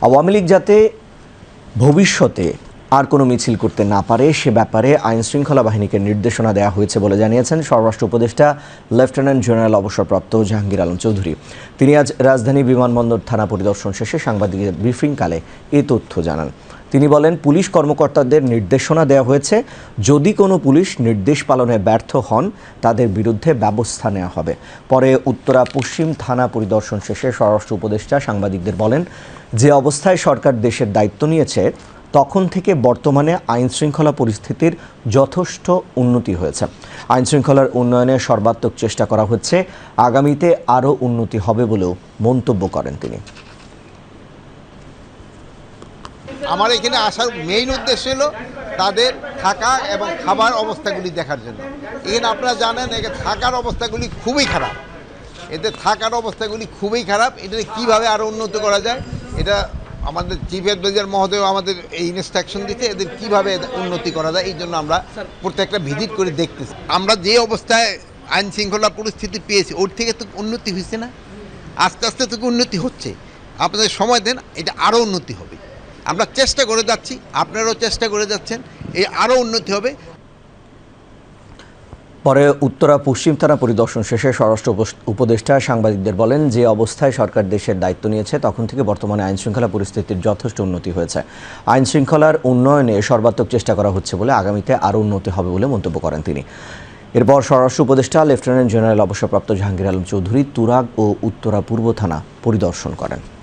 আওয়ামী লীগ যাতে ভবিষ্যতে আর কোনো মিছিল করতে না পারে, সে ব্যাপারে আইন শৃঙ্খলা বাহিনীকে নির্দেশনা দেওয়া হয়েছে বলে জানিয়েছেন স্বরাষ্ট্র উপদেষ্টা, লেফটেন্যান্ট জেনারেল অবসরপ্রাপ্ত জাহাঙ্গীর আলম চৌধুরী। তিনি আজ রাজধানী বিমানবন্দর থানা পরিদর্শন শেষে সাংবাদিকদের ব্রিফিংকালে এ তথ্য জানান। তিনি বলেন, পুলিশ কর্মকর্তাদের নির্দেশনা দেওয়া হয়েছে, যদি কোনো পুলিশ নির্দেশ পালনে ব্যর্থ হন, তাদের বিরুদ্ধে ব্যবস্থা নেওয়া হবে। পরে উত্তরা পশ্চিম থানা পরিদর্শন শেষে স্বরাষ্ট্র উপদেষ্টা সাংবাদিকদের বলেন, যে অবস্থায় সরকার দেশের দায়িত্ব নিয়েছে তখন থেকে বর্তমানে আইন শৃঙ্খলা পরিস্থিতির যথেষ্ট উন্নতি হয়েছে। আইন শৃঙ্খলার উন্নয়নে সর্বাত্মক চেষ্টা করা হচ্ছে। আগামীতে আরও উন্নতি হবে বলেও মন্তব্য করেন তিনি। আমার এখানে আসার মেইন উদ্দেশ্য হলো তাদের থাকা এবং খাবার অবস্থাগুলি দেখার জন্য। এখানে আপনারা জানেন, এখানে থাকার অবস্থাগুলি খুবই খারাপ। এদের থাকার অবস্থাগুলি খুবই খারাপ। এটা কীভাবে আরও উন্নত করা যায়, এটা আমাদের চিফ অ্যাডভাইজার মহোদয় আমাদের এই ইনস্ট্রাকশন দিতে এদের কীভাবে উন্নতি করা যায় এই জন্য আমরা প্রত্যেকটা ভিজিট করে দেখতেছি। আমরা যে অবস্থায় আইন শৃঙ্খলা পরিস্থিতি পেয়েছি ওর থেকে তো উন্নতি হয়েছে না? আস্তে আস্তে তো উন্নতি হচ্ছে। আপনাদের সময় দেন এটা আরও উন্নতি হবে। আমরা চেষ্টা করে যাচ্ছি আপনারাও চেষ্টা করে যাচ্ছেন এই আরও উন্নতি হবে। পরে উত্তরা পশ্চিম থানা পরিদর্শন শেষে স্বরাষ্ট্র উপদেষ্টা সাংবাদিকদের বলেন, যে অবস্থায় সরকার দেশের দায়িত্ব নিয়েছে, তখন থেকে বর্তমানে আইন শৃঙ্খলা পরিস্থিতির যথেষ্ট উন্নতি হয়েছে। আইন শৃঙ্খলার উন্নয়নে সর্বাত্মক চেষ্টা করা হচ্ছে বলে আগামীতে আরও উন্নতি হবে বলে মন্তব্য করেন তিনি। এরপর স্বরাষ্ট্র উপদেষ্টা, লেফটেন্যান্ট জেনারেল অবসরপ্রাপ্ত জাহাঙ্গীর আলম চৌধুরী তুরাগ ও উত্তরা পূর্ব থানা পরিদর্শন করেন।